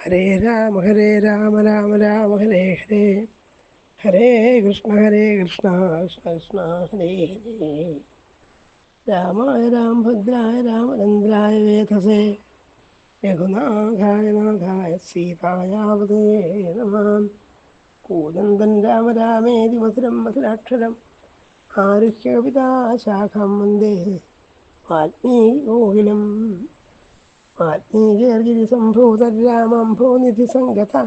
ഹരേ രാമ ഹരേ രാമ രാമ രാമ ഹരേ ഹരേ. ഹരേ കൃഷ്ണ ഹരേ കൃഷ്ണ കൃഷ്ണ കൃഷ്ണ ഹരേ ഹരേ. രാമായ രാമഭദ്രായ രാമചന്ദ്രായ വേധസേ. രഘുനാഥായ നാഥായ സീതായാവതേ നമാം. കൂനന്ദൻ രാമ രാമേതി മധുരം മധുരാക്ഷരം ആരുഹ്യ കവിതാശാഖം വന്ദേ. വാൽമീകോകിലം വാൽമീകേർഗിരി സംഭൂതരാമംഭോ നിധി സംഗത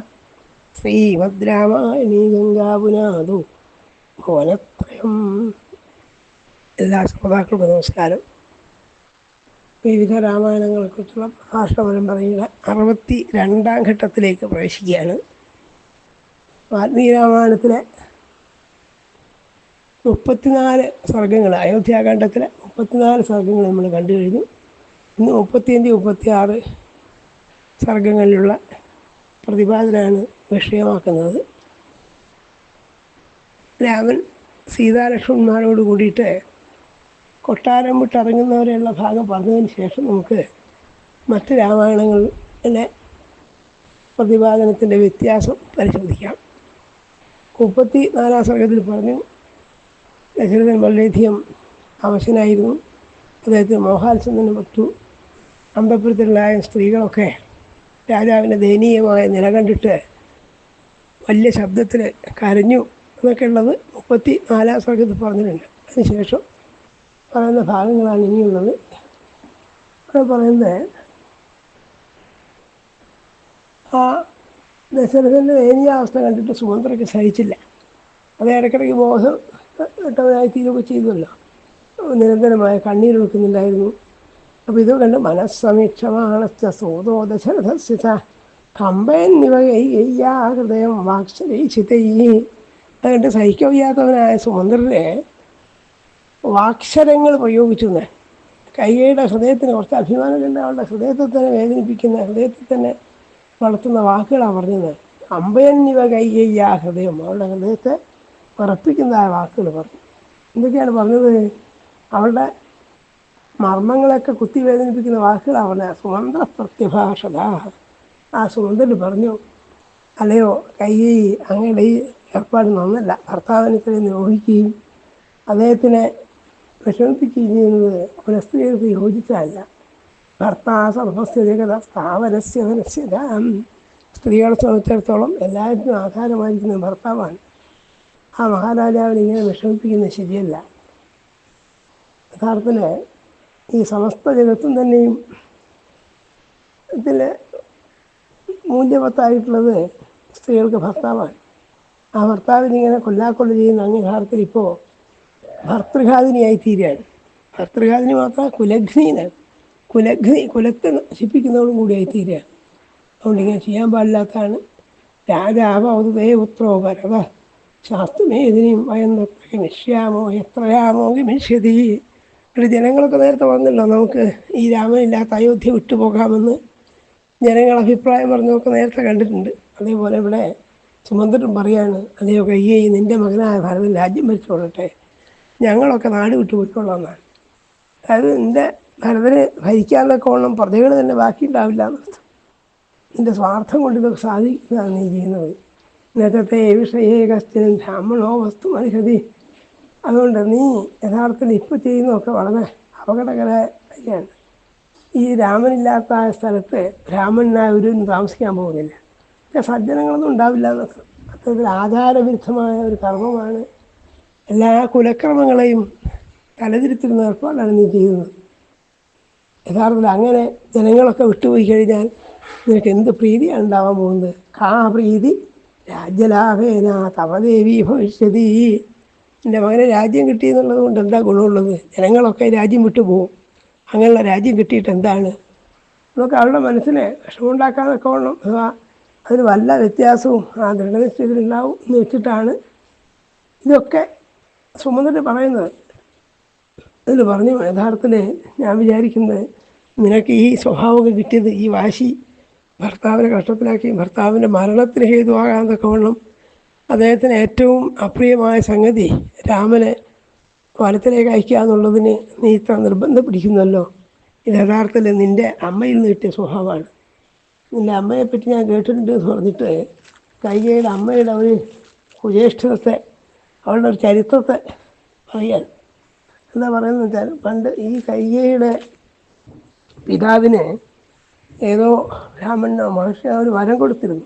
ശ്രീമദ് രാമായണി ഗംഗാപുനാതു ഭുവനത്രയം. എല്ലാ ശ്രോതാക്കൾക്കും നമസ്കാരം. വിവിധ രാമായണങ്ങളെക്കുറിച്ചുള്ള പ്രഭാഷണ പരമ്പരയുടെ അറുപത്തി രണ്ടാം ഘട്ടത്തിലേക്ക് പ്രവേശിക്കുകയാണ്. വാൽമീകി രാമായണത്തിലെ മുപ്പത്തിനാല് സർഗങ്ങൾ അയോധ്യാകാന്ഡത്തിലെ മുപ്പത്തിനാല് സർഗങ്ങൾ നമ്മൾ കണ്ടു കഴിഞ്ഞു. ഇന്ന് മുപ്പത്തിയഞ്ച് മുപ്പത്തിയാറ് സർഗങ്ങളിലുള്ള പ്രതിപാദനമാണ് വിഷയമാക്കുന്നത് രാമൻ സീതാലക്ഷ്മണന്മാരോട് കൂടിയിട്ട് കൊട്ടാരം വിട്ടിറങ്ങുന്നവരെയുള്ള ഭാഗം പറഞ്ഞതിന് ശേഷം നമുക്ക് മറ്റ് രാമായണങ്ങളിലെ പ്രതിപാദനത്തിന്റെ വ്യത്യാസം പരിശോധിക്കാം. മുപ്പത്തി നാലാം സർഗത്തിൽ പറഞ്ഞു ദശരഥൻ വളരെയധികം അവശനായിരുന്നു. അദ്ദേഹത്തിന് മോഹാത്സവത്തിന് പറ്റു. അമ്പപ്പുരത്തിലായ സ്ത്രീകളൊക്കെ രാജാവിന്റെ ദയനീയമായ നില കണ്ടിട്ട് വലിയ ശബ്ദത്തിൽ കരഞ്ഞു എന്നൊക്കെ ഉള്ളത് മുപ്പത്തി നാലാം സ്വർഗത്ത് പറഞ്ഞിട്ടുണ്ട്. അതിനുശേഷം പറയുന്ന ഭാഗങ്ങളാണ് ഇനിയുള്ളത്. അവിടെ പറയുന്നത് ആ ദശരഥന്റെ ദയനീയാവസ്ഥ കണ്ടിട്ട് സുമന്ത്രയ്ക്ക് സഹിച്ചില്ല. അത് ഇടയ്ക്കിടയ്ക്ക് ബോധം ഇട്ടവനായി തീരുകയൊക്കെ ചെയ്തുവല്ലോ. നിരന്തരമായ കണ്ണീരൊഴുക്കുന്നുണ്ടായിരുന്നു. അപ്പോൾ ഇത് കണ്ട് മനസ്സമീക്ഷമാണച്ച സോതോ ദശരഥസ്യത കമ്പയന്നിവയ്യാ ഹൃദയം വാക്ഷരീക്ഷിതീ അതുകൊണ്ട് സഹിക്കാൻ വയ്യാത്തവനായ സുമന്ത്രനെ വാക്ഷരങ്ങൾ പ്രയോഗിച്ചു കൈകയുടെ ഹൃദയത്തിന് കുറച്ച് അഭിമാനമുണ്ട്. അവളുടെ ഹൃദയത്തെ തന്നെ വേദനിപ്പിക്കുന്ന ഹൃദയത്തിൽ തന്നെ വളർത്തുന്ന വാക്കുകളാണ് പറഞ്ഞത്. അമ്പയന്നിവ കൈകയ്യ ഹൃദയം. അവളുടെ ഹൃദയത്തെ ഉറപ്പിക്കുന്നതായ വാക്കുകൾ പറഞ്ഞു. എന്തൊക്കെയാണ് പറഞ്ഞത്? അവളുടെ മർമ്മങ്ങളൊക്കെ കുത്തി വേദനിപ്പിക്കുന്ന അവനെ സുമന്ത്ര പ്രത്യഭാഷത ആ സുമന്ത്രൻ പറഞ്ഞു അല്ലയോ കൈ അങ്ങയുടെ ഈ ഏർപ്പാട് നന്നല്ല. ഭർത്താവിനെ ഇത്രയും ദ്രോഹിക്കുകയും അദ്ദേഹത്തിനെ വിഷമിപ്പിക്കുകയും ചെയ്യുന്നത് ഒരു സ്ത്രീകൾക്ക് യോജിച്ചതല്ല. ഭർത്താ സർവസ്യ സ്ഥാവരസ്യ ധനസ്യത. സ്ത്രീകളെ സംബന്ധിച്ചിടത്തോളം എല്ലാത്തിനും ആധാരമായിരിക്കുന്ന ഭർത്താവാണ്. ആ മഹാരാജാവിനെ ഇങ്ങനെ വിഷമിപ്പിക്കുന്നത് ശരിയല്ല. യഥാർത്ഥത്തിൽ ഈ സമസ്ത ജഗത്തും തന്നെയും ഇതിൽ മൂല്യവത്തായിട്ടുള്ളത് സ്ത്രീകൾക്ക് ഭർത്താവാണ്. ആ ഭർത്താവിനിങ്ങനെ കൊല്ലാക്കൊള്ളു ചെയ്യുന്ന അംഗീകാരത്തിൽ ഇപ്പോൾ ഭർത്തൃഘാതിനിയായി തീരുകയാണ് ഭർത്തൃഘാതിനി മാത്രം കുലഘ്നിയാണ് കുലഘ്നി കുലത്തെ നശിപ്പിക്കുന്നതോടും കൂടിയായി തീരുകയാണ് അതുകൊണ്ട് ഇങ്ങനെ ചെയ്യാൻ പാടില്ലാത്തതാണ്. രാജാവ് ഔദുദേപുത്രോ ഭരത ശാസ്ത്രമേതിനെയും വയന്നത്ര നിശ്യാമോ എത്രയാമോ ഗമിഷ്യതി ഇവിടെ ജനങ്ങളൊക്കെ നേരത്തെ വന്നല്ലോ നമുക്ക് ഈ രാമനില്ലാത്ത അയോധ്യ വിട്ടുപോകാമെന്ന്. ജനങ്ങൾ അഭിപ്രായം പറഞ്ഞൊക്കെ നേരത്തെ കണ്ടിട്ടുണ്ട്. അതേപോലെ ഇവിടെ സുമന്ത്രൻ പറയാണ് അതെയോ കയ്യേ നിന്റെ മകനായ ഭരതൻ രാജ്യം ഭരിച്ചോളട്ടെ. ഞങ്ങളൊക്കെ നാട് വിട്ടു പോയിക്കൊള്ളാമെന്നാണ്. അതായത് നിന്റെ ഭരതന് ഭരിക്കാനൊക്കെ ഓണം പ്രജകൾ തന്നെ ബാക്കിയുണ്ടാവില്ല എന്നർത്ഥം നിന്റെ സ്വാർത്ഥം കൊണ്ട് ഇതൊക്കെ സാധിക്കുന്നതാണ് നീ ചെയ്യുന്നത്. നേരത്തെ വിഷയേ കസ്റ്റിനും ബ്രാഹ്മണോ വസ്തു മനുഷ്യതി അതുകൊണ്ട് നീ യഥാർത്ഥത്തിൽ ഇപ്പോൾ ചെയ്യുന്നതൊക്കെ വളരെ അപകടകരമാണ് ഈ രാമനില്ലാത്ത സ്ഥലത്ത് ബ്രാഹ്മണനായ ഒരു താമസിക്കാൻ പോകുന്നില്ല. പക്ഷേ സജ്ജനങ്ങളൊന്നും ഉണ്ടാവില്ല. എന്നൊക്കെ അത്തരത്തിൽ ആചാരവിരുദ്ധമായ ഒരു കർമ്മമാണ് എല്ലാ കുലക്രമങ്ങളെയും തലതിരുത്തുന്ന ഏർപ്പാടാണ് നീ ചെയ്യുന്നത്. യഥാർത്ഥത്തിൽ അങ്ങനെ ജനങ്ങളൊക്കെ വിട്ടുപോയി കഴിഞ്ഞാൽ നിനക്ക് എന്ത് പ്രീതിയാണ് ഉണ്ടാവാൻ പോകുന്നത്? കാ പ്രീതി രാജ്യലാഭേന തവദേവി ഭവിഷ്യതി. എന്റെ മകന് രാജ്യം കിട്ടി എന്നുള്ളത് കൊണ്ട് എന്താ ഗുണമുള്ളത്? ജനങ്ങളൊക്കെ രാജ്യം വിട്ടു പോകും അങ്ങനെയുള്ള രാജ്യം കിട്ടിയിട്ട് എന്താണ്? നമുക്ക് അവരുടെ മനസ്സിനെ വിഷമമുണ്ടാക്കാനൊക്കെ വേണം. അതിന് വല്ല വ്യത്യാസവും ആ ദൃഢനിശ്ചയത്തിലുണ്ടാവും എന്ന് വെച്ചിട്ടാണ് ഇതൊക്കെ സുമന്ദ്രൻ പറയുന്നത്. അതിൽ പറഞ്ഞു യഥാർത്ഥത്തിൽ ഞാൻ വിചാരിക്കുന്നത് നിനക്ക് ഈ സ്വഭാവമൊക്കെ കിട്ടിയത് ഈ വാശി ഭർത്താവിനെ കഷ്ടത്തിലാക്കി ഭർത്താവിന്റെ മരണത്തിന് ഹേതുവാകാന്നൊക്കെ വേണം. അദ്ദേഹത്തിന് ഏറ്റവും അപ്രിയമായ സംഗതി രാമനെ വനത്തിലേക്ക് അയക്കുക എന്നുള്ളതിന് നീ ഇത്ര നിർബന്ധം പിടിക്കുന്നല്ലോ. ഇത് യഥാർത്ഥത്തിൽ നിന്റെ അമ്മയിൽ നിന്ന് കിട്ടിയ സ്വഭാവമാണ്. നിന്റെ അമ്മയെപ്പറ്റി ഞാൻ കേട്ടിട്ടുണ്ട് എന്ന് പറഞ്ഞിട്ട് കൈകയുടെ അമ്മയുടെ ഒരു കുജേഷ്ഠത്തെ അവളുടെ ഒരു ചരിത്രത്തെ പറയാൻ. എന്താ പറയുന്നത് വെച്ചാൽ പണ്ട് ഈ കൈകയുടെ പിതാവിനെ ഏതോ ബ്രാഹ്മണനോ മഹർഷിയോ ഒരു വരം കൊടുത്തിരുന്നു.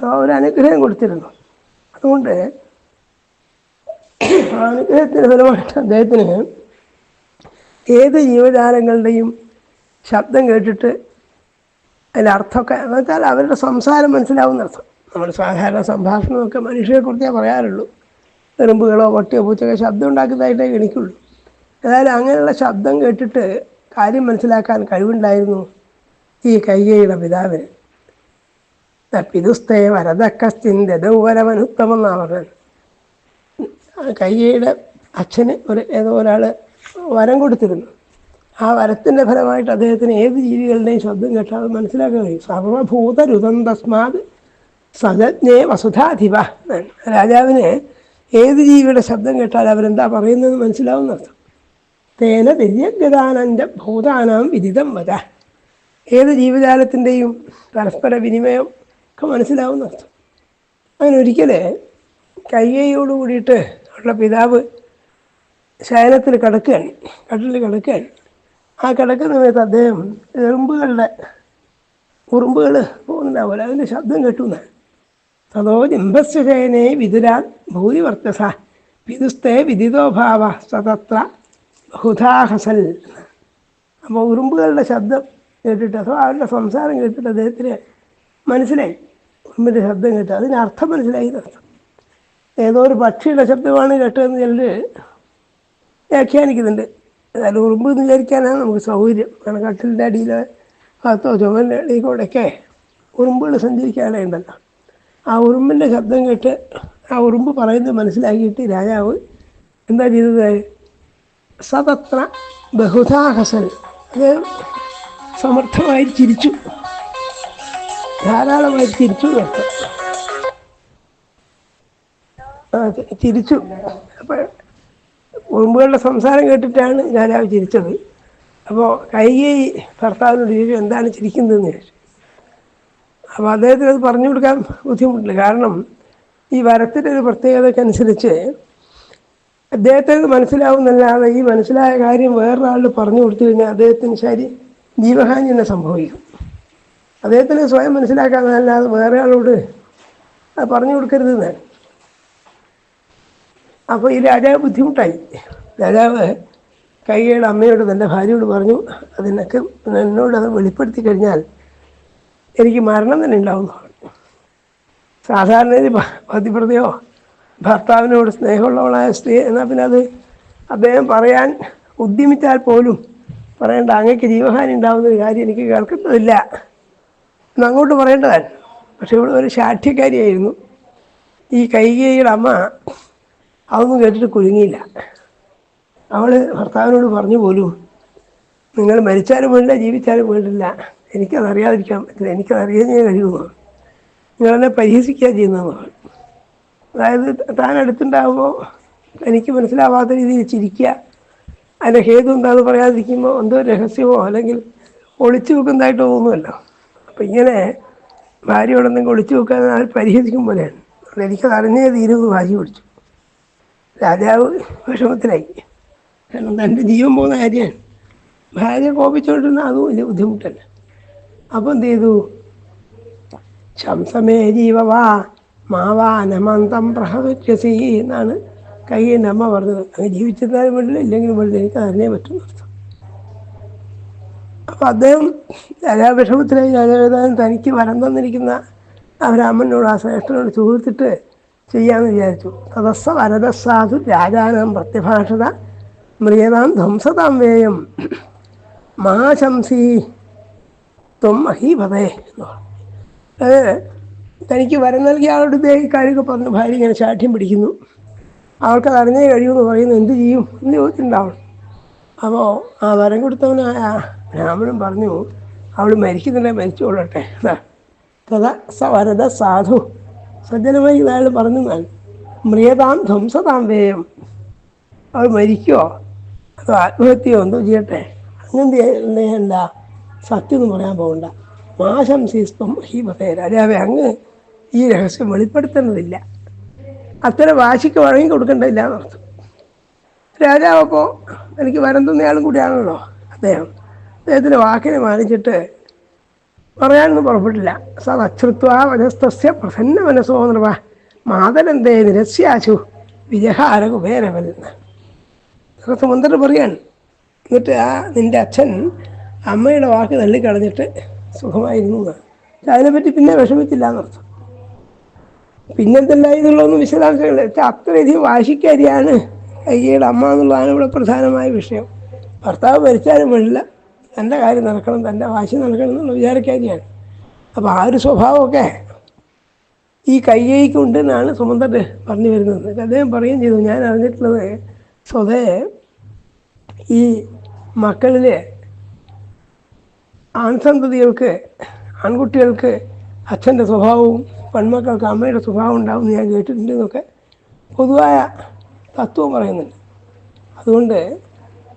ഒരു അനുഗ്രഹം കൊടുത്തിരുന്നു. അതുകൊണ്ട് അനുഗ്രഹത്തിന്റെ ഫലമായിട്ട് അദ്ദേഹത്തിന് ഏത് ജീവജാലങ്ങളുടെയും ശബ്ദം കേട്ടിട്ട് അതിന്റെ അർത്ഥമൊക്കെ എന്ന് വെച്ചാൽ അവരുടെ സംസാരം മനസ്സിലാവുന്ന അർത്ഥം. നമ്മൾ സാധാരണ സംഭാഷണമൊക്കെ മനുഷ്യരെക്കുറിച്ചേ പറയാറുള്ളൂ. എറുമ്പുകളോ പട്ടിയോ പൂച്ചയൊക്കെ ശബ്ദം ഉണ്ടാക്കുന്നതായിട്ടേ എനിക്കുള്ളൂ. ഏതായാലും അങ്ങനെയുള്ള ശബ്ദം കേട്ടിട്ട് കാര്യം മനസ്സിലാക്കാൻ കഴിവുണ്ടായിരുന്നു ഈ കൈകയുടെ പിതാവിന്. പിതുസ്തേ വരദക്കസ്തിന്തൗവരവനുത്തമം എന്നാണ് പറഞ്ഞത് കയ്യയുടെ അച്ഛന് ഒരു ഏതോ ഒരാൾ വരം കൊടുത്തിരുന്നു. ആ വരത്തിന്റെ ഫലമായിട്ട് അദ്ദേഹത്തിന് ഏത് ജീവികളുടെയും ശബ്ദം കേട്ടാൽ മനസ്സിലാക്കാൻ കഴിയും. സർവഭൂതരുതം തസ്മാത് സജജ്ഞേ വസുധാധിപ എന്നാണ്. രാജാവിന് ഏത് ജീവിയുടെ ശബ്ദം കേട്ടാൽ അവരെന്താ പറയുന്നതെന്ന് മനസ്സിലാവും അർത്ഥം. തേന തിര്യഗതാനന്റെ ഭൂതാനാം വിദിതം വധ ഏത് ജീവജാലത്തിന്റെയും പരസ്പര വിനിമയം ഒക്കെ മനസ്സിലാവുന്ന അർത്ഥം അങ്ങനെ ഒരിക്കൽ കയ്യയോട് കൂടിയിട്ട് ഉള്ള പിതാവ് ശയനത്തിൽ കിടക്കുകയാണ് കട്ടിൽ കിടക്കുകയാണ്. ആ കിടക്കുന്ന സമയത്ത് അദ്ദേഹം എറുമ്പുകളുടെ ഉറുമ്പുകൾ പോകുന്നുണ്ടാവില്ല അതിന്റെ ശബ്ദം കേട്ടുന്ന. തതോ ജിംബസ്വശയനെ വിതുരാൻ ഭൂരിവർത്തസ വിദുസ്തേ വിദിതോഭാവ സതത്ര ബഹുധാഹസൽ. അപ്പോൾ ഉറുമ്പുകളുടെ ശബ്ദം കേട്ടിട്ട് അഥവാ അവരുടെ സംസാരം കേട്ടിട്ട് അദ്ദേഹത്തിന് മനസ്സിലായി? ഉറുമ്പിന്റെ ശബ്ദം കേട്ട്. അതിന് അർത്ഥം മനസ്സിലായി എന്നർത്ഥം ഏതോ ഒരു പക്ഷിയുടെ ശബ്ദമാണ് കേട്ടതെന്ന് ചിലർ വ്യാഖ്യാനിക്കുന്നുണ്ട്. ഏതായാലും ഉറുമ്പ് എന്ന് വിചാരിക്കാനാണ് നമുക്ക് സൗകര്യം. കാരണം കട്ടിലിന്റെ അടിയിൽ ഭാഗത്തോ ചുമലിന്റെ അടിയിൽ കൂടെയൊക്കെ ഉറുമ്പുകൾ സഞ്ചരിക്കാനുണ്ടല്ലോ ആ ഉറുമ്പിന്റെ ശബ്ദം കേട്ട് ആ ഉറുമ്പ് പറയുന്നത് മനസ്സിലാക്കിയിട്ട് രാജാവ് എന്താ ചെയ്തത്? സതത്ര ബഹുധാഹസൻ അത് സമർത്ഥമായി ചിരിച്ചു. ധാരാളമായി തിരിച്ചു എന്നർത്ഥം ആ, ചിരിച്ചു അപ്പോൾ ഉറുമ്പുകളുടെ സംസാരം കേട്ടിട്ടാണ് ഞാൻ ആ ചിരിച്ചത്. അപ്പോൾ കൈകൈ ഭർത്താവിനോട് ചോദിച്ചു എന്താണ് ചിരിക്കുന്നതെന്ന് ചോദിച്ചു. അപ്പോൾ അദ്ദേഹത്തിന് അത് പറഞ്ഞു കൊടുക്കാൻ ബുദ്ധിമുട്ടില്ല. കാരണം ഈ വരത്തിന്റെ ഒരു പ്രത്യേകതയ്ക്കനുസരിച്ച് അദ്ദേഹത്തിന് മനസ്സിലാവുന്നല്ലാതെ ഈ മനസ്സിലായ കാര്യം വേറൊരാളിൽ പറഞ്ഞു കൊടുത്തു കഴിഞ്ഞാൽ അദ്ദേഹത്തിന് ശരി ജീവഹാനി തന്നെ സംഭവിക്കും. അദ്ദേഹത്തിന് സ്വയം മനസ്സിലാക്കാമെന്നല്ലാതെ വേറെ ആളോട് അത് പറഞ്ഞു കൊടുക്കരുതെന്നാണ് അപ്പോൾ ഈ രാജാവ് ബുദ്ധിമുട്ടായി. രാജാവ് കൈകയുടെ അമ്മയോട് തന്റെ ഭാര്യയോട് പറഞ്ഞു അതിനൊക്കെ എന്നോട് അത് വെളിപ്പെടുത്തി കഴിഞ്ഞാൽ എനിക്ക് മരണം തന്നെ ഉണ്ടാവും സാധാരണ പതിപ്രതിയോ ഭർത്താവിനോട് സ്നേഹമുള്ളവളായ സ്ത്രീ എന്നാൽ പിന്നെ അത് അദ്ദേഹം പറയാൻ ഉദ്യമിച്ചാൽ പോലും പറയേണ്ട അങ്ങക്ക് ജീവഹാനി ഉണ്ടാവുന്ന ഒരു കാര്യം എനിക്ക് കേൾക്കുന്നതില്ല എന്ന് അങ്ങോട്ട് പറയേണ്ടതാണ്. പക്ഷെ ഇവിടെ ഒരു ശാഠ്യക്കാരിയായിരുന്നു. ഈ കൈകേയുടെ അമ്മ അതൊന്നും കേട്ടിട്ട് കുലുങ്ങിയില്ല അവൾ ഭർത്താവിനോട് പറഞ്ഞു പോലും നിങ്ങൾ മരിച്ചാലും വേണ്ടില്ല ജീവിച്ചാലും വേണ്ടില്ല. എനിക്കതറിയാതിരിക്കാൻ പറ്റില്ല. എനിക്കതറിയാൻ ഞാൻ കഴിയുമോ നിങ്ങളെന്നെ പരിഹസിക്കുക ചെയ്യുന്നതെന്ന് അതായത് താൻ അടുത്തുണ്ടാകുമ്പോൾ എനിക്ക് മനസ്സിലാവാത്ത രീതിയിൽ ചിരിക്കുക അതിന്റെ ഹേതു എന്താണെന്ന് പറയാതിരിക്കുമ്പോൾ എന്തോ രഹസ്യമോ അല്ലെങ്കിൽ ഒളിച്ചു വെക്കുന്നതായിട്ട് തോന്നുമല്ലോ അപ്പം ഇങ്ങനെ ഭാര്യയോടൊന്നും ഒളിച്ചു വെക്കാൻ ആൾ പരിഹസിക്കും പോലെയാണ്. അതുകൊണ്ട് എനിക്കത് അറിഞ്ഞേ തീരുമെന്ന് ഭാര്യ പിടിച്ചു രാജാവ് വിഷമത്തിലായി. കാരണം തന്റെ ജീവൻ പോകുന്ന കാര്യമാണ്. ഭാര്യ കോപിച്ചുകൊണ്ടിരുന്ന അതും വലിയ ബുദ്ധിമുട്ടല്ല. അപ്പം എന്ത് ചെയ്തു? ശംസമേ ജീവവാ മാവാ നമന്തം പ്രഹവക്ഷസി എന്നാണ് കൈ അമ്മ പറഞ്ഞത്. അങ്ങ് ജീവിച്ചിരുന്നാലും വേണ്ടില്ല ഇല്ലെങ്കിലും വേണ്ടില്ല. എനിക്ക് അറിഞ്ഞേ പറ്റും അപ്പം അദ്ദേഹം രാജാവ് വിഷമത്തിലായി രാജാവേതാനും തനിക്ക് വരം തന്നിരിക്കുന്ന ആ ബ്രാഹ്മണനോട് ആ ശ്രേഷ്ഠനോട് ചോദിച്ചിട്ട് ചെയ്യാമെന്ന് വിചാരിച്ചു. തദസ്സ വരദസ്സാധു രാജാനാം പ്രത്യഭാഷത മ്രിയതാം ധ്വംസതാം വേയം. മഹാശംസി ത്വം മഹീപതേ എന്ന് തനിക്ക് വരം നൽകിയ ആളോട് ഇതേ കാര്യമൊക്കെ പറഞ്ഞു. ഭാര്യ ഇങ്ങനെ ശാഠ്യം പിടിക്കുന്നു. അവൾക്കത് അറിഞ്ഞേ കഴിയുമെന്ന് പറയുന്നു. എന്ത് ചെയ്യും? എന്ന് ചോദിച്ചിട്ടുണ്ടാവണം. അപ്പോൾ ആ വരം കൊടുത്തവനായ ബ്രാഹ്മണൻ പറഞ്ഞു അവൾ മരിക്കുന്നില്ല മരിച്ചോളട്ടെ. അതാ തഥാ വരത സാധു. സജ്ജനമായി ഇതാൾ പറഞ്ഞു ഞാൻ മ്രിയതാം ധ്വംസതാം വേയം. അവൾ മരിക്കുമോ അതോ ആത്മഹത്യയോ? എന്തോ ചെയ്യട്ടെ. അങ്ങനത്തെ സത്യം എന്ന് പറയാൻ പോകണ്ട. മാശംസിസ്ത്വം ഹീമതേ രാജാവെ അങ്ങ് ഈ രഹസ്യം വെളിപ്പെടുത്തുന്നതില്ല അത്ര വാശിക്ക് വഴങ്ങി കൊടുക്കേണ്ടതില്ല എന്നർത്ഥം. രാജാവ് അപ്പോൾ എനിക്ക് വരം തന്നയാളും കൂടിയാണല്ലോ അദ്ദേഹം. അദ്ദേഹത്തിന്റെ വാക്കിനെ മാനിച്ചിട്ട് പറയാനൊന്നും പുറപ്പെട്ടില്ല. സദശ്രുത്വ മനസ്തസ്യ പ്രസന്ന മനസ്സോ നിർവ മാതരന്തേ നിരസ്യാശു വിജഹാര കുബേരവൽ അതൊക്കെ മന്ത്രി പറയാണ്. എന്നിട്ട് ആ നിന്റെ അച്ഛൻ അമ്മയുടെ വാക്ക് തള്ളിക്കളഞ്ഞിട്ട് സുഖമായിരുന്നു എന്നാണ് അതിനെപ്പറ്റി പിന്നെ വിഷമിച്ചില്ല എന്നർത്ഥം പിന്നെന്തല്ല എന്നുള്ളതൊന്നും വിശദാംശങ്ങൾ അത്രയധികം വാശിക്കാരിയാണ് അയ്യയുടെ അമ്മ എന്നുള്ളതാണ് ഇവിടെ പ്രധാനമായ വിഷയം. ഭർത്താവ് മരിച്ചാലും വേണ്ടില്ല. തന്റെ കാര്യം നടക്കണം തന്റെ വാശി നടക്കണം എന്നുള്ള വിചാരക്കാരിയാണ് അപ്പോൾ ആ ഒരു സ്വഭാവമൊക്കെ ഈ കയ്യേക്കുണ്ട് എന്നാണ് സുമന്തർ പറഞ്ഞു വരുന്നത്. അദ്ദേഹം പറയുകയും ചെയ്തു ഞാൻ അറിഞ്ഞിട്ടുള്ളത് സ്വതേ ഈ മക്കളിൽ ആൺസന്തതികൾക്ക് ആൺകുട്ടികൾക്ക് അച്ഛന്റെ സ്വഭാവവും പെൺമക്കൾക്ക് അമ്മയുടെ സ്വഭാവം ഉണ്ടാവും ഞാൻ കേട്ടിട്ടുണ്ട് എന്നൊക്കെ പൊതുവായ തത്വം പറയുന്നുണ്ട്. അതുകൊണ്ട്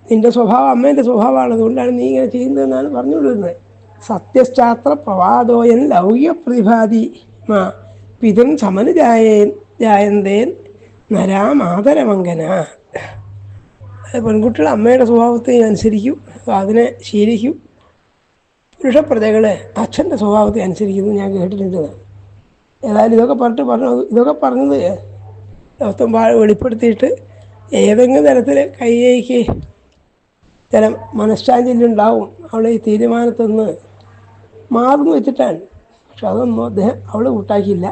നിന്റെ സ്വഭാവം അമ്മേന്റെ സ്വഭാവമാണ് അതുകൊണ്ടാണ് നീ ഇങ്ങനെ ചെയ്യുന്നതെന്നാണ് പറഞ്ഞുകൊണ്ടിരുന്നത്. സത്യശാസ്ത്ര പ്രവാദോയൻ ലൗകിക പ്രതിഭാതി മാ പിതൻ സമനുജായേൻ ജായന്തേൻ നരാമാതരമങ്കന അത് പെൺകുട്ടികൾ അമ്മയുടെ സ്വഭാവത്തെ അനുസരിക്കും അതിനെ ശീലിക്കും. പുരുഷപ്രജകൾ അച്ഛന്റെ സ്വഭാവത്തെ അനുസരിക്കുന്നു. ഞാൻ കേട്ടിട്ടുണ്ട് ഏതായാലും ഇതൊക്കെ പറഞ്ഞിട്ട് പറഞ്ഞു. ഇതൊക്കെ പറഞ്ഞത് മൊത്തം വെളിപ്പെടുത്തിയിട്ട് ഏതെങ്കിലും തരത്തിൽ കൈയ്യേക്ക് ചില മനഃശാന്തിയിലുണ്ടാവും അവളെ ഈ തീരുമാനത്തിൽ നിന്ന് മാറുന്നു വെച്ചിട്ടാണ്. പക്ഷെ അതൊന്നും അദ്ദേഹം അവളെ കൂട്ടാക്കിയില്ല.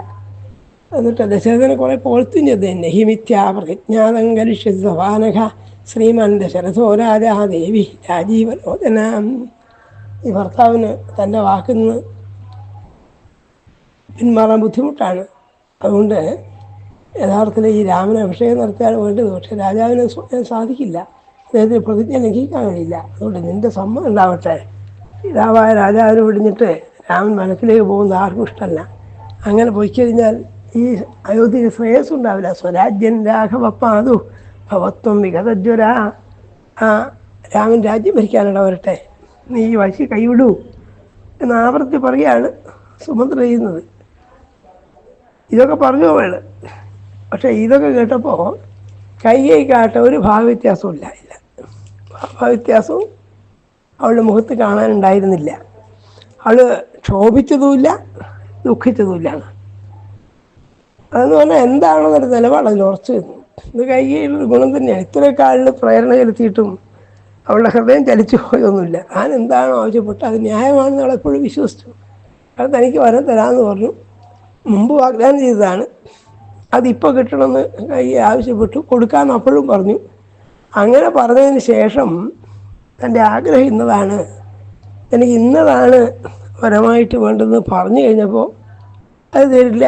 എന്നിട്ട് ദശരഥനെ കുറേ പോഴ്ത്തും ചെയ്ത് ഹിമിത്യ പ്രജ്ഞാതങ്കലിഷ്യ കരിഷ്യതി സവാനഘ ശ്രീമാൻ ദശരഥോ രാജാ ദേവി രാജീവലോചന ഈ ഭർത്താവിന് തന്റെ വാക്കിൽ നിന്ന് പിന്മാറാൻ ബുദ്ധിമുട്ടാണ്. അതുകൊണ്ട് യഥാർത്ഥത്തിൽ ഈ രാമനെ അഭിഷേകം നടത്തിയാൽ വേണ്ടത്. പക്ഷേ രാജാവിനെ സ്വയം സാധിക്കില്ല. അദ്ദേഹത്തിന് പ്രതിജ്ഞ ലംഘിക്കാൻ കഴിയില്ല അതുകൊണ്ട് നിന്റെ സമ്മതം ഉണ്ടാവട്ടെ. പിതാവായ രാജാവിനെ വിടിഞ്ഞിട്ട് രാമൻ മനസ്സിലേക്ക് പോകുന്നത് ആർക്കും ഇഷ്ടമല്ല. അങ്ങനെ പോയി കഴിഞ്ഞാൽ ഈ അയോധ്യയിൽ ശ്രേയസ് ഉണ്ടാവില്ല. സ്വരാജ്യൻ രാഘവപ്പാതു ഭവത്വം വികതജ്വര ആ രാമൻ രാജ്യം ഭരിക്കാനിട വരട്ടെ. നീ ഈ വശി കൈവിടൂ എന്ന് ആവർത്തി പറയുകയാണ് സുമന്ത്ര ചെയ്യുന്നത്. ഇതൊക്കെ പറഞ്ഞു അവൾ പക്ഷേ ഇതൊക്കെ കേട്ടപ്പോൾ കൈകൈക്കാട്ടെ ഒരു ഭാവവ്യത്യാസവും ഇല്ല. ഭാവവ്യത്യാസവും അവളുടെ മുഖത്ത് കാണാനുണ്ടായിരുന്നില്ല. അവൾ ക്ഷോഭിച്ചതുമില്ല ദുഃഖിച്ചതുമില്ല. അതെന്ന് പറഞ്ഞാൽ എന്താണെന്നൊരു നിലപാട് അതിൽ ഉറച്ചു നിന്നു ഇത് കൈകൈയുടെ ഗുണം തന്നെയാണ്. ആളിൽ പ്രേരണ ചെലുത്തിയിട്ടും അവളുടെ ഹൃദയം ചലിച്ചു പോയതൊന്നുമില്ല. ഞാൻ എന്താണോ ആവശ്യപ്പെട്ടത് അത് ന്യായമാണെന്ന് അവളെപ്പോഴും വിശ്വസിച്ചു. അത് തനിക്ക് വരം തരാമെന്ന് പറഞ്ഞു. മുമ്പ് വാഗ്ദാനം ചെയ്തതാണ്. അതിപ്പോൾ കിട്ടണമെന്ന് കൈ ആവശ്യപ്പെട്ടു. കൊടുക്കാൻ അപ്പോഴും പറഞ്ഞു. അങ്ങനെ പറഞ്ഞതിന് ശേഷം തന്റെ ആഗ്രഹം ഇന്നതാണ്. എനിക്ക് ഇന്നതാണ് പരമായിട്ട് വേണ്ടതെന്ന് പറഞ്ഞു കഴിഞ്ഞപ്പോൾ അത് തരില്ല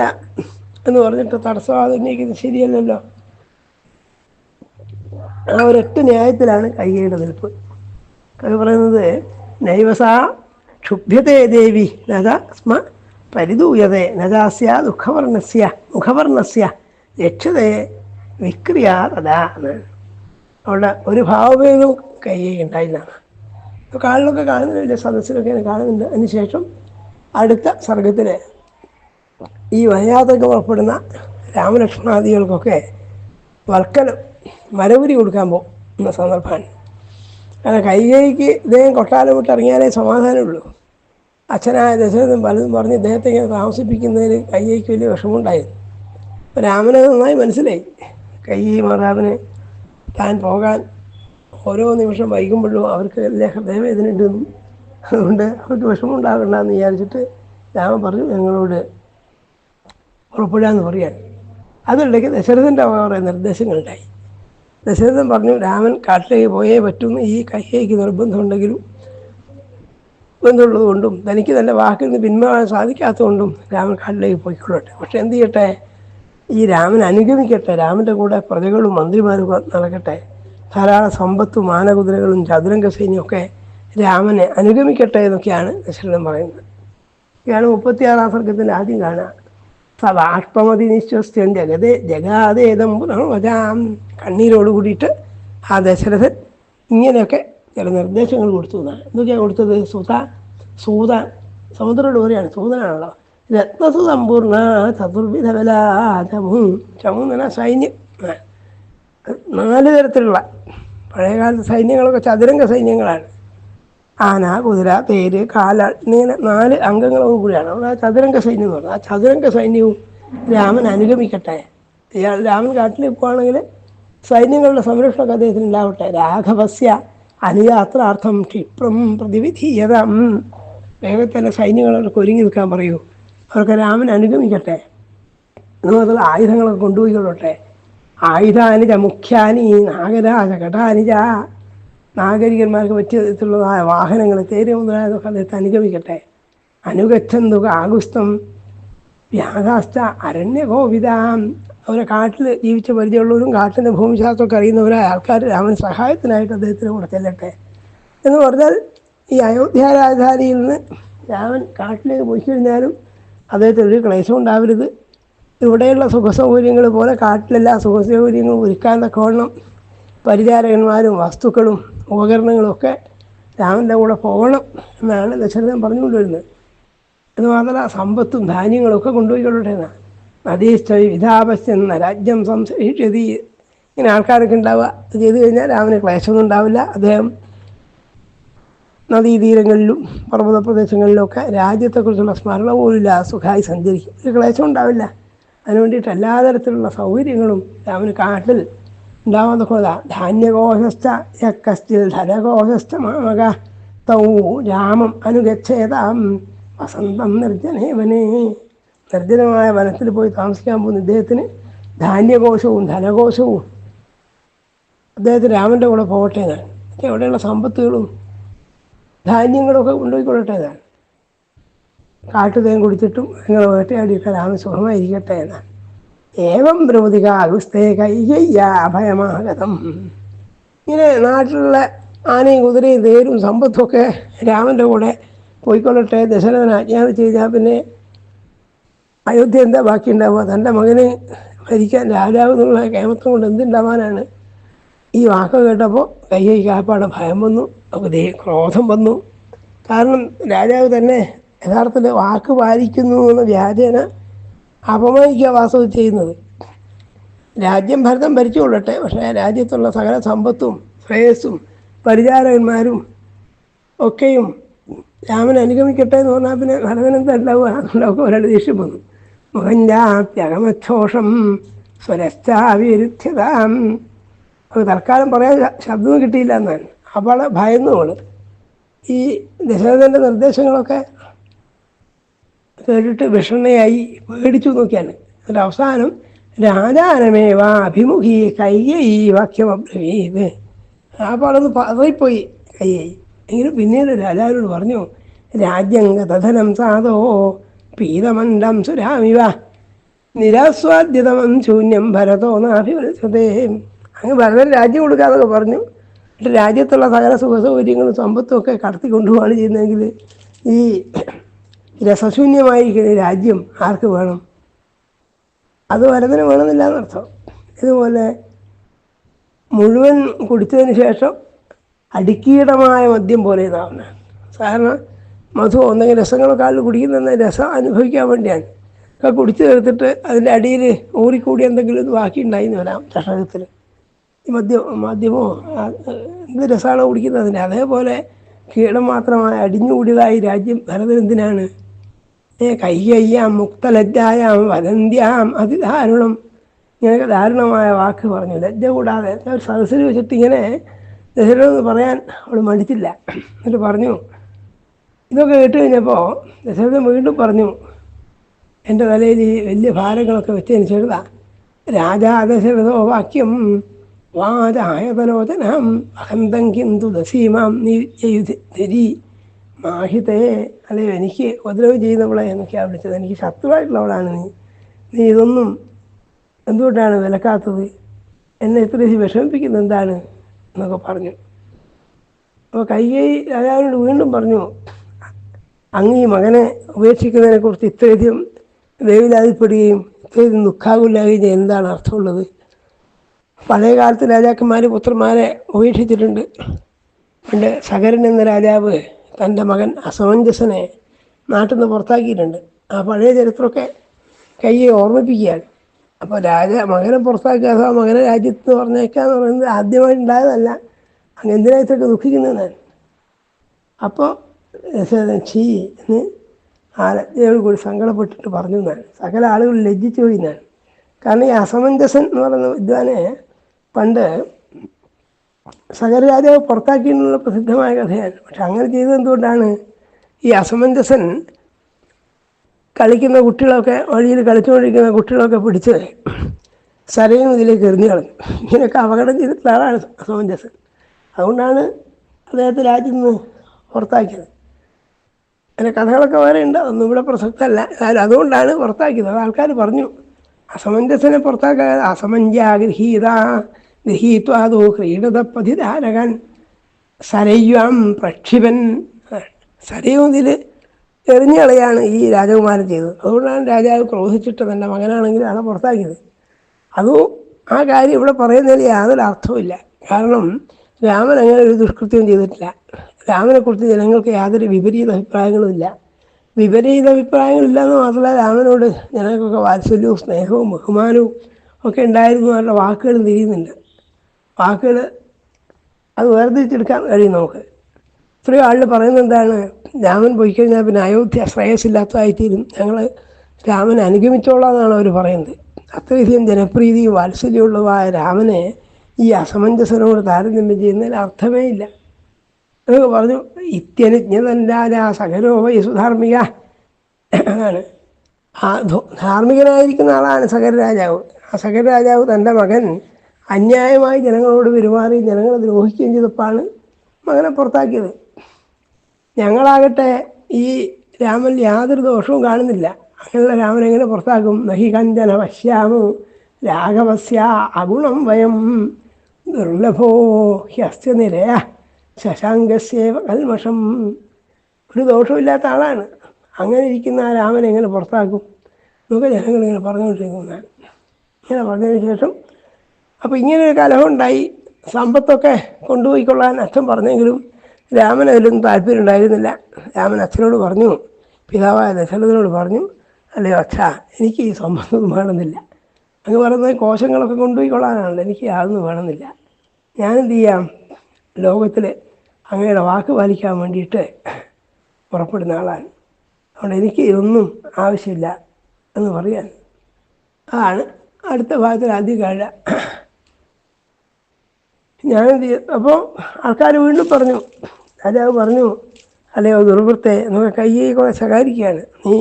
എന്ന് പറഞ്ഞിട്ട് തടസ്സവാദം ഉന്നയിക്കുന്നത് ശരിയല്ലല്ലോ. ആ ഒരൊറ്റ ന്യായത്തിലാണ് കയ്യയുടെ നിൽപ്പ്. കവി പറയുന്നത് നൈവസ ക്ഷുഭ്യതേ ദേവി ലത സ്മ പരിദൂയതേ നജാസ്യ ദുഃഖവർണസ്യ മുഖവർണസ്യ രക്ഷതേ വിക്രിയ തഥാ അവിടെ ഒരു ഭാവഭേദവും കഴിയുകയുണ്ടായിരുന്നതാണ് കാലിലൊക്കെ കാണുന്നില്ല സദസ്സിലൊക്കെ കാണുന്നുണ്ട്. അതിനുശേഷം അടുത്ത സർഗത്തിൽ ഈ വനയാത്രയ്ക്ക് പുറപ്പെടുന്ന രാമലക്ഷ്മണാദികൾക്കൊക്കെ വൽക്കലം മരവുരി കൊടുക്കാൻ പോകുന്ന സന്ദർഭമാണ്. കാരണം കൈകൈക്ക് ഇദ്ദേഹം കൊട്ടാരം വിട്ട് ഇറങ്ങിയാലേ സമാധാനമുള്ളൂ. അച്ഛനായ ദശരഥൻ പലതും പറഞ്ഞ് ഇദ്ദേഹത്തെ ഇങ്ങനെ കയ്യേക്ക് വലിയ വിഷമമുണ്ടായിരുന്നു. അപ്പോൾ രാമന് നന്നായി മനസ്സിലായി. കയ്യേ മാതാവിന് താൻ പോകാൻ ഓരോ നിമിഷം വൈകുമ്പോഴും അവർക്ക് എല്ലാ ഹൃദയവേദന ഉണ്ടെന്നും അതുകൊണ്ട് അവർക്ക് വിഷമം ഉണ്ടാകണ്ടെന്ന് വിചാരിച്ചിട്ട് രാമൻ പറഞ്ഞു ഞങ്ങളോട് പുറപ്പെടാന്ന് പറയാൻ. അതിനിടയ്ക്ക് ദശരഥന്റെ കുറേ നിർദ്ദേശങ്ങളുണ്ടായി. ദശരഥൻ പറഞ്ഞു രാമൻ കാട്ടിലേക്ക് പോയേ പറ്റുമെന്ന് ഈ കയ്യേക്ക് നിർബന്ധമുണ്ടെങ്കിലും ബന്ധമുള്ളത് കൊണ്ടും തനിക്ക് തന്റെ വാക്കിൽ നിന്ന് പിന്മാറാൻ സാധിക്കാത്തതുകൊണ്ടും രാമൻ കാട്ടിലേക്ക് പോയിക്കൊള്ളട്ടെ. പക്ഷെ എന്ത് ചെയ്യട്ടെ? ഈ രാമൻ അനുഗമിക്കട്ടെ. രാമന്റെ കൂടെ പ്രജകളും മന്ത്രിമാരും ഒക്കെ നടക്കട്ടെ. ധാരാളം സമ്പത്തും മാനകുതിരകളും ചതുരംഗ സൈന്യമൊക്കെ രാമനെ അനുഗമിക്കട്ടെ എന്നൊക്കെയാണ് ദശരഥൻ പറയുന്നത്. ഇതാണ് മുപ്പത്തിയാറാം സർഗത്തിന്റെ ആദ്യം കാണുക. സവാഷ്പമതി നിശ്വസ്തി ജഗതേ ജഗാതേതം പുനർവജാം കണ്ണീരോട് കൂടിയിട്ട് ആ ദശരഥൻ ഇങ്ങനെയൊക്കെ ചില നിർദ്ദേശങ്ങൾ കൊടുത്തു എന്നാണ്. എന്തൊക്കെയാണ് കൊടുത്തത്? സുത സൂത സമുദ്രയുടെ പറയാണ് സൂതനാണല്ലോ. രത്നസു സമ്പൂർണ ചതുർവിധ ബലാചമു ചമു എന്ന് സൈന്യം നാല് തരത്തിലുള്ള പഴയകാലത്ത് സൈന്യങ്ങളൊക്കെ ചതുരംഗ സൈന്യങ്ങളാണ്. ആന കുതിര പേര് കാല ഇങ്ങനെ നാല് അംഗങ്ങളോട് കൂടിയാണ്. അവിടെ ആ ചതുരംഗ സൈന്യം എന്ന് പറഞ്ഞത് ആ ചതുരംഗ സൈന്യവും രാമൻ അനുഗമിക്കട്ടെ. ഇയാൾ രാമൻ കാട്ടിൽ പോവാണെങ്കിൽ സൈന്യങ്ങളുടെ സംരക്ഷണമൊക്കെ അദ്ദേഹത്തിന് ഉണ്ടാവട്ടെ. രാഘവസ്യ അനുയാത്രാർത്ഥം ക്ഷിപ്രം പ്രതിവിധീയതം. വേഗത്തിൽ സൈന്യങ്ങളൊക്കെ ഒരുങ്ങി നിൽക്കാൻ പറയൂ. അവർക്ക് രാമൻ അനുഗമിക്കട്ടെ. അതുപോലെ ആയുധങ്ങളൊക്കെ കൊണ്ടുപോയിക്കൊള്ളട്ടെ. ആയുധാനിജ മുഖ്യാനി നാഗരാജ ഘടാനിജ. നാഗരികന്മാർക്ക് പറ്റിയ വിധത്തിലുള്ളതായ വാഹനങ്ങൾ തേര് മുതലായതൊക്കെ അദ്ദേഹത്തെ അനുഗമിക്കട്ടെ. അനുഗച്ഛന്തുക ആഗുസ്തം വ്യാകാസ്ത അരണ്യഗോപിതാം അവരെ കാട്ടിൽ ജീവിച്ച പരിചയമുള്ളവരും കാട്ടിന്റെ ഭൂമിശാസ്ത്രമൊക്കെ അറിയുന്നവരായ ആൾക്കാർ രാമൻ സഹായത്തിനായിട്ട് അദ്ദേഹത്തിന് കൂടെ ചെല്ലട്ടെ എന്ന് പറഞ്ഞാൽ ഈ അയോധ്യ രാജധാനിയിൽ നിന്ന് രാമൻ കാട്ടിലേക്ക് പോയി കഴിഞ്ഞാലും അദ്ദേഹത്തിന് ഒരു ക്ലേശം ഉണ്ടാവരുത്. ഇവിടെയുള്ള സുഖസൗകര്യങ്ങൾ പോലെ കാട്ടിലെല്ലാ സുഖസൗകര്യങ്ങളും ഒരുക്കാൻ തക്കവണ്ണം പരിചാരകന്മാരും വസ്തുക്കളും ഉപകരണങ്ങളും ഒക്കെ രാമന്റെ കൂടെ പോകണം എന്നാണ് ദശരഥൻ പറഞ്ഞുകൊണ്ടുവരുന്നത് എന്ന് മാത്രമല്ല സമ്പത്തും ധാന്യങ്ങളും ഒക്കെ കൊണ്ടുപോയിക്കൊള്ളട്ടെ എന്നാ നദീസ്ഥ വിധാപശ്യെന്ന രാജ്യം സംശയിഷ്യതി ഇങ്ങനെ ആൾക്കാരൊക്കെ ഉണ്ടാവുക അത് ചെയ്ത് കഴിഞ്ഞാൽ രാമന് ക്ലേശമൊന്നും ഉണ്ടാവില്ല. അദ്ദേഹം നദീതീരങ്ങളിലും പർവത പ്രദേശങ്ങളിലുമൊക്കെ രാജ്യത്തെക്കുറിച്ചുള്ള സ്മരണ പോലില്ല സുഖമായി സഞ്ചരിക്കും. ഒരു ക്ലേശം ഉണ്ടാവില്ല. അതിനു വേണ്ടിയിട്ട് എല്ലാ തരത്തിലുള്ള സൗകര്യങ്ങളും രാമന് കാട്ടിൽ ഉണ്ടാവാൻ തൊക്കെ ധാന്യകോശസ്ഥ യക്കസ്റ്റിൽ ധനകോശസ്ഥ മക തൗ രാമം അനുഗച്ഛേതാം വസന്തം നിർജനേവനെ. നിർജനമായ വനത്തിൽ പോയി താമസിക്കാൻ പോകുന്ന ഇദ്ദേഹത്തിന് ധാന്യകോശവും ധനകോശവും അദ്ദേഹത്തിന് രാമന്റെ കൂടെ പോകട്ടെ എന്നാണ് എവിടെയുള്ള സമ്പത്തുകളും ധാന്യങ്ങളൊക്കെ കൊണ്ടുപോയിക്കൊള്ളട്ടെ എന്നാണ് കാട്ടുതേൻ കുടിച്ചിട്ടും നിങ്ങൾ വേട്ടയാടിയൊക്കെ രാമൻ സുഖമായിരിക്കട്ടെ എന്നാണ് ഏവം ബ്രൗതിക അഗുസ്തേ കൈകയ്യ അഭയമാഗതം. ഇങ്ങനെ നാട്ടിലുള്ള ആനയും കുതിരയും തേരും സമ്പത്തുമൊക്കെ രാമന്റെ കൂടെ പോയിക്കൊള്ളട്ടെ ദശരഥൻ ആജ്ഞാപിച്ച് കഴിഞ്ഞാൽ പിന്നെ അയോധ്യ എന്താ ബാക്കി ഉണ്ടാവുക തന്റെ മകന് ഭരിക്കാൻ രാജാവ് എന്നുള്ള കേമത്വം കൊണ്ട് എന്തുണ്ടാവാനാണ്? ഈ വാക്ക് കേട്ടപ്പോൾ കയ്യൈ കാപ്പാടെ ഭയം വന്നു. ദേ ക്രോധം വന്നു. കാരണം രാജാവ് തന്നെ യഥാർത്ഥത്തിൽ വാക്ക് പാലിക്കുന്നു എന്ന വ്യാജേന അപമാനിക്കുക വാസ്തവം ചെയ്യുന്നത്. രാജ്യം ഭരതം ഭരിച്ചുകൊള്ളട്ടെ. പക്ഷേ രാജ്യത്തുള്ള സകല സമ്പത്തും ശ്രേയസ്സും പരിചാരകന്മാരും ഒക്കെയും രാമൻ അനുഗമിക്കട്ടെ എന്ന് പറഞ്ഞാൽ പിന്നെ ഭരതനെന്താ ഉണ്ടാവുക? അതുകൊണ്ടൊക്കെ ഒരാൾ ദേഷ്യം വന്നു. മുഖഞ്ചാപ്യകമച്ഛോഷം സ്വരസ്ഥാവിരുദ്ധ്യതാം അത് തൽക്കാലം പറയാൻ ശബ്ദവും കിട്ടിയില്ല എന്നാണ്. അപ്പോൾ ഭയന്നു അവൾ. ഈ ദശരഥന്റെ നിർദ്ദേശങ്ങളൊക്കെ കേട്ടിട്ട് വിഷണ്ണയായി പേടിച്ചു നോക്കിയാണ്. എന്നിട്ട് അവസാനം രാജാനമേവ അഭിമുഖി കയ്യൈ വാക്യം അബ്രവീത്. അപ്പോൾ അതൊന്ന് പതറിപ്പോയി കയ്യായി എങ്കിലും പിന്നീട് രാജാവിനോട് പറഞ്ഞു രാജ്യംഗതധനം സാധോ പീതമണ്ഡം സുരാമിവ. നിരാസ്വാദ്യതമം ശൂന്യം ഭരതോ നാഭിവത്സതേ അങ്ങ് ഭരതൻ രാജ്യം കൊടുക്കാന്നൊക്കെ പറഞ്ഞു. എന്നിട്ട് രാജ്യത്തുള്ള സകല സുഖസൗകര്യങ്ങളും സമ്പത്തും ഒക്കെ കടത്തി കൊണ്ടുപോവാണ് ചെയ്യുന്നതെങ്കിൽ ഈ രസശൂന്യമായിരിക്കുന്ന രാജ്യം ആർക്ക് വേണം? അത് ഭരതന് വേണമെന്നില്ല എന്നർത്ഥം ഇതുപോലെ മുഴുവൻ കുടിച്ചതിന് ശേഷം അടുക്കിയിടമായ മദ്യം പോലെ ഇതാവുന്നത് സാധാരണ മധു ഒന്നെങ്കിൽ കാലിൽ കുടിക്കുന്ന രസം അനുഭവിക്കാൻ വേണ്ടിയാണ്. ഒക്കെ കുടിച്ചു തീർത്തിട്ട് അതിന്റെ അടിയിൽ ഊറിക്കൂടി എന്തെങ്കിലും ബാക്കി ഉണ്ടായിന്ന് വരാം ചഷകത്തിൽ ഈ മദ്യം മദ്യമോ എന്ത് രസമാണോ കുടിക്കുന്നതിന് അതേപോലെ കീടം മാത്രമായ അടിഞ്ഞുകൂടിയതായി രാജ്യം ഭരതനെന്തിനാണ്? ഏ കൈകയ്യാം മുക്തലജ്ജായാം വദന്ത്യാം അതിദാരുണം ഇങ്ങനെയൊക്കെ ദാരുണമായ വാക്ക് പറഞ്ഞു. ലജ്ജ കൂടാതെ ഒരു സദസ്സിൽ വെച്ചിട്ട് ഇങ്ങനെ ദശരഥ പറയാൻ അവൾ മടിച്ചില്ല. എന്നിട്ട് പറഞ്ഞു ഇതൊക്കെ കേട്ട് കഴിഞ്ഞപ്പോൾ ദശരഥൻ വീണ്ടും പറഞ്ഞു എന്റെ തലയിൽ ഈ വലിയ ഭാരങ്ങളൊക്കെ വെച്ചതിന് ചെറുതാ രാജാ ദശരഥോ വാക്യം വാചായതലോചനം അഹന്തം കിന്തു ദസീമാം നീ ധരി മാഹിതയെ അല്ലയോ എനിക്ക് ഉപദ്രവം ചെയ്യുന്നവളെ എന്നൊക്കെയാണ് വിളിച്ചത്. എനിക്ക് ശത്രുവായിട്ടുള്ളവളാണ് നീ. നീ ഇതൊന്നും എന്തുകൊണ്ടാണ് വിലക്കാത്തത്? എന്നെ ഇത്രയും വിഷമിപ്പിക്കുന്നത് എന്താണ്? എന്നൊക്കെ പറഞ്ഞു. അപ്പോൾ കൈകൈ രാജാവിനോട് വീണ്ടും പറഞ്ഞു അങ്ങ് ഈ മകനെ ഉപേക്ഷിക്കുന്നതിനെക്കുറിച്ച് ഇത്രയധികം വേവിലാതിപ്പെടുകയും ഇത്രയധികം ദുഃഖാകുലാകുകയും എന്താണ് അർത്ഥമുള്ളത്? പഴയ കാലത്ത് രാജാക്കന്മാർ പുത്രന്മാരെ ഉപേക്ഷിച്ചിട്ടുണ്ട്. പണ്ട് സകരൻ എന്ന രാജാവ് തന്റെ മകൻ അസമഞ്ജസനെ നാട്ടിൽ നിന്ന് പുറത്താക്കിയിട്ടുണ്ട്. ആ പഴയ ചരിത്രമൊക്കെ കയ്യെ ഓർമ്മിപ്പിക്കുകയാണ്. അപ്പോൾ രാജ മകനെ പുറത്താക്കുക അഥവാ മകനെ രാജ്യത്ത് പറഞ്ഞേക്കുക എന്ന് പറയുന്നത് ആദ്യമായിട്ടുണ്ടായതല്ല. അങ്ങ് എന്തിനായിട്ടൊക്കെ ദുഃഖിക്കുന്നതാണ് ദുഃഖിക്കുന്നത് അപ്പോൾ ഛീ എന്ന് കൂടി സങ്കടപ്പെട്ടിട്ട് പറഞ്ഞു എന്നാണ്. സകല ആളുകൾ ലജ്ജിച്ചു പോയി എന്നാണ്. കാരണം ഈ അസമഞ്ജസൻ എന്ന് പറയുന്ന വിദ്വാനെ പണ്ട് സകല രാജാവ് പുറത്താക്കിയെന്നുള്ള പ്രസിദ്ധമായ കഥയാണ്. പക്ഷെ അങ്ങനെ ചെയ്തത് എന്തുകൊണ്ടാണ്? ഈ അസമഞ്ജസൻ കളിക്കുന്ന കുട്ടികളൊക്കെ വഴിയിൽ കളിച്ചുകൊണ്ടിരിക്കുന്ന കുട്ടികളൊക്കെ പിടിച്ച് സരയും ഇതിലേക്ക് എറിഞ്ഞു കളഞ്ഞു. ഇങ്ങനെയൊക്കെ അപകടം ചെയ്തിട്ടുള്ള ആളാണ് അസമഞ്ജസൻ. അതുകൊണ്ടാണ് അദ്ദേഹത്തെ രാജ്യത്ത് നിന്ന് പുറത്താക്കിയത്. അതിന്റെ കഥകളൊക്കെ വേറെ ഉണ്ട് അതൊന്നും ഇവിടെ പ്രസക്തമല്ല. എന്നാലും അതുകൊണ്ടാണ് പുറത്താക്കിയത്. അത് ആൾക്കാർ പറഞ്ഞു. അസമഞ്ജസനെ പുറത്താക്കാൻ അസമഞ്ജാഗ്രഹീത ഗൃഹീത ഗൃഹീത്വാദോ ക്രീഡതപ്പതിധാരകൻ സരയ്യാം പ്രക്ഷിപൻ. സരയുതിൽ എറിഞ്ഞു കളയാണ് ഈ രാജകുമാരൻ ചെയ്തത്. അതുകൊണ്ടാണ് രാജാവ് ക്രോധിച്ചിട്ട് തന്റെ മകനാണെങ്കിൽ ആളെ പുറത്താക്കിയത്. അതും ആ കാര്യം ഇവിടെ പറയുന്നതിൽ യാതൊരു അർത്ഥവുമില്ല കാരണം രാമൻ അങ്ങനെ ഒരു ദുഷ്കൃത്യം ചെയ്തിട്ടില്ല. രാമനെക്കുറിച്ച് ജനങ്ങൾക്ക് യാതൊരു വിപരീത അഭിപ്രായങ്ങളും ഇല്ല. വിപരീത അഭിപ്രായങ്ങളില്ല എന്ന് മാത്രമല്ല രാമനോട് ജനങ്ങൾക്കൊക്കെ വാത്സല്യവും സ്നേഹവും ബഹുമാനവും ഒക്കെ ഉണ്ടായിരുന്നു അവരുടെ വാക്കുകൾ തിരിയുന്നുണ്ട്. വാക്കുകൾ അത് വേർതിരിച്ചെടുക്കാൻ കഴിയും നമുക്ക്. ഇത്രയും ആളിൽ പറയുന്നത് എന്താണ്? രാമൻ പോയി കഴിഞ്ഞാൽ പിന്നെ അയോധ്യ ശ്രേയസില്ലാത്തതായിത്തീരും ഞങ്ങൾ രാമനെ അനുഗമിച്ചോളാം എന്നാണ് അവർ പറയുന്നത്. അത്രയധികം ജനപ്രീതിയും വാത്സല്യമുള്ളതായ രാമനെ ഈ അസമഞ്ജസനോട് താരതമ്യം ചെയ്യുന്നതിൽ അർത്ഥമേ ഇല്ല. എന്നൊക്കെ പറഞ്ഞു. ഇത്യനുജ്ഞതല്ല സകലോ വയസുധാർമ്മിക അതാണ്. ആ ധാർമ്മികനായിരിക്കുന്ന ആളാണ് സകര രാജാവ്. ആ സകര രാജാവ് തന്റെ മകൻ അന്യായമായി ജനങ്ങളോട് പെരുമാറി ജനങ്ങളെ ദ്രോഹിക്കുകയും ചെയ്തപ്പോഴാണ് മകനെ പുറത്താക്കിയത്. ഞങ്ങളാകട്ടെ ഈ രാമൻ യാതൊരു ദോഷവും കാണുന്നില്ല. അങ്ങനെയുള്ള രാമൻ എങ്ങനെ പുറത്താക്കും? നഹി കഞ്ചന പശ്യാമു രാഘവസ്യ അഗുണം വയം. ദുർലഭോ ഹ്യസ്യ നിരയ. ശശാങ്കസ്യേവ കൽമഷം ഒരു ദോഷമില്ലാത്ത ആളാണ്. അങ്ങനെ ഇരിക്കുന്ന ആ രാമനെ എങ്ങനെ പുറത്താക്കും? എന്നൊക്കെ ജനങ്ങൾ ഇങ്ങനെ പറഞ്ഞുകൊണ്ടിരിക്കുന്നതാണ്. ഇങ്ങനെ പറഞ്ഞതിന് ശേഷം അപ്പോൾ ഇങ്ങനെ ഒരു കലഹം ഉണ്ടായി സമ്പത്തൊക്കെ കൊണ്ടുപോയിക്കൊള്ളാൻ അച്ഛൻ പറഞ്ഞെങ്കിലും രാമൻ അതിലൊന്നും താല്പര്യം ഉണ്ടായിരുന്നില്ല. രാമൻ അച്ഛനോട് പറഞ്ഞു പിതാവായ ദശരഥനോട് പറഞ്ഞു അല്ലയോ അച്ഛ എനിക്ക് ഈ സമ്പത്തൊന്നും വേണമെന്നില്ല. അങ്ങ് പറയുന്നത് കോശങ്ങളൊക്കെ കൊണ്ടുപോയിക്കൊള്ളാനാണല്ലോ എനിക്ക് യാതൊന്നും വേണമെന്നില്ല. ഞാനെന്ത് ചെയ്യാം? ലോകത്തിൽ അങ്ങയുടെ വാക്ക് പാലിക്കാൻ വേണ്ടിയിട്ട് പുറപ്പെടുന്ന ആളാണ്. അതുകൊണ്ട് എനിക്ക് ഇതൊന്നും ആവശ്യമില്ല എന്ന് പറയാൻ അതാണ് അടുത്ത ഭാഗത്തിൽ ആദ്യം കാഴ. ഞാനെന്ത് അപ്പോൾ ആൾക്കാർ വീണ്ടും പറഞ്ഞു രാജാവ് പറഞ്ഞു അല്ലയോ ദുർവൃത്തെ നമുക്ക് കയ്യെ കൂടെ സഹായിക്കുകയാണ് നീ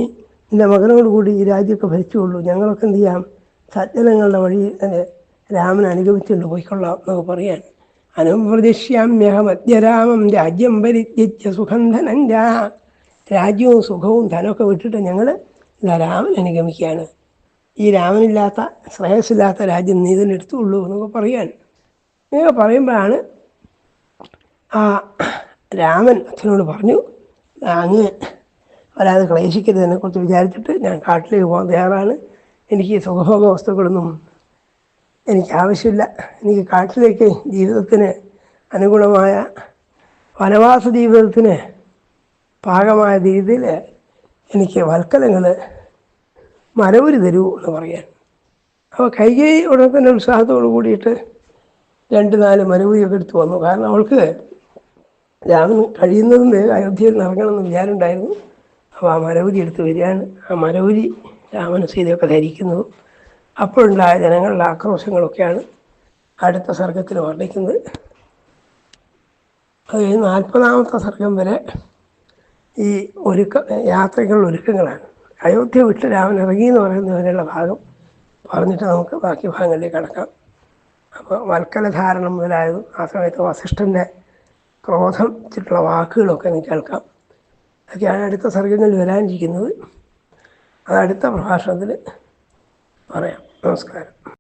നിന്റെ മകനോട് കൂടി ഈ രാജ്യമൊക്കെ ഭരിച്ചുകൊള്ളൂ. ഞങ്ങളൊക്കെ എന്ത് ചെയ്യാം? സജ്ജനങ്ങളുടെ വഴി തന്നെ രാമനെ അനുഗമിച്ചുകൊണ്ട് പോയിക്കൊള്ളാം എന്നൊക്കെ പറയാൻ. അനുപ്രതിഷ്യാമ്യഹമദ്യരാമം രാജ്യം പരിത്യജ്യ സുഖം ധനം രാ രാജ്യവും സുഖവും ധനമൊക്കെ വിട്ടിട്ട് ഞങ്ങൾ ഇതാ രാമൻ അനുഗമിക്കുകയാണ് ഈ രാമനില്ലാത്ത ശ്രേയസ്സില്ലാത്ത രാജ്യം നീ തന്നെ എടുത്തുള്ളൂ എന്നൊക്കെ പറയാൻ ഇങ്ങനെ പറയുമ്പോഴാണ് ആ രാമൻ അച്ഛനോട് പറഞ്ഞു അങ്ങ് വരാതെ ക്ലേശിക്കരുത്. എന്നെക്കുറിച്ച് വിചാരിച്ചിട്ട് ഞാൻ കാട്ടിലേക്ക് പോകാൻ തയ്യാറാണ്. എനിക്ക് സുഖഭോഗ വസ്തുക്കളൊന്നും എനിക്ക് ആവശ്യമില്ല. എനിക്ക് കാട്ടിലേക്ക് ജീവിതത്തിന് അനുഗുണമായ വനവാസ ജീവിതത്തിന് പാകമായ രീതിയിൽ എനിക്ക് വൽക്കലങ്ങൾ മരവുരി തരൂ എന്ന് പറയാൻ. അപ്പോൾ കൈകൈ ഉടനെ തന്നെ ഉത്സാഹത്തോട് കൂടിയിട്ട് രണ്ട് നാല് മരവുരിയൊക്കെ എടുത്ത് വന്നു. കാരണം അവൾക്ക് രാമൻ കഴിയുന്നതും അയോധ്യയിൽ നിറങ്ങണമെന്ന് വിചാരമുണ്ടായിരുന്നു. അപ്പോൾ ആ മരവുരി എടുത്ത് വരികയാണ്. ആ മരവുരി രാമൻ സീതയൊക്കെ ധരിക്കുന്നു. അപ്പോഴുണ്ടായ ജനങ്ങളുടെ ആക്രോശങ്ങളൊക്കെയാണ് അടുത്ത സർഗത്തിൽ വർണിക്കുന്നത്. അത് കഴിഞ്ഞ് നാൽപ്പതാമത്തെ സർഗം വരെ ഈ ഒരുക്ക യാത്രകളുടെ ഒരുക്കങ്ങളാണ്. അയോധ്യ വിട്ട് രാമൻ ഇറങ്ങി എന്ന് പറയുന്നവരെയുള്ള ഭാഗം പറഞ്ഞിട്ട് നമുക്ക് ബാക്കി ഭാഗങ്ങളിലേക്ക് കടക്കാം. അപ്പോൾ വൽക്കല ധാരണം മുതലായതും ആ സമയത്ത് വസിഷ്ഠന്റെ ക്രോധം വെച്ചിട്ടുള്ള വാക്കുകളൊക്കെ എനിക്ക് കേൾക്കാം. അതൊക്കെയാണ് അടുത്ത സർഗങ്ങളിൽ വരാനിരിക്കുന്നത്. അത് അടുത്ത പ്രഭാഷണത്തിൽ പറയാം. നമസ്കാരം.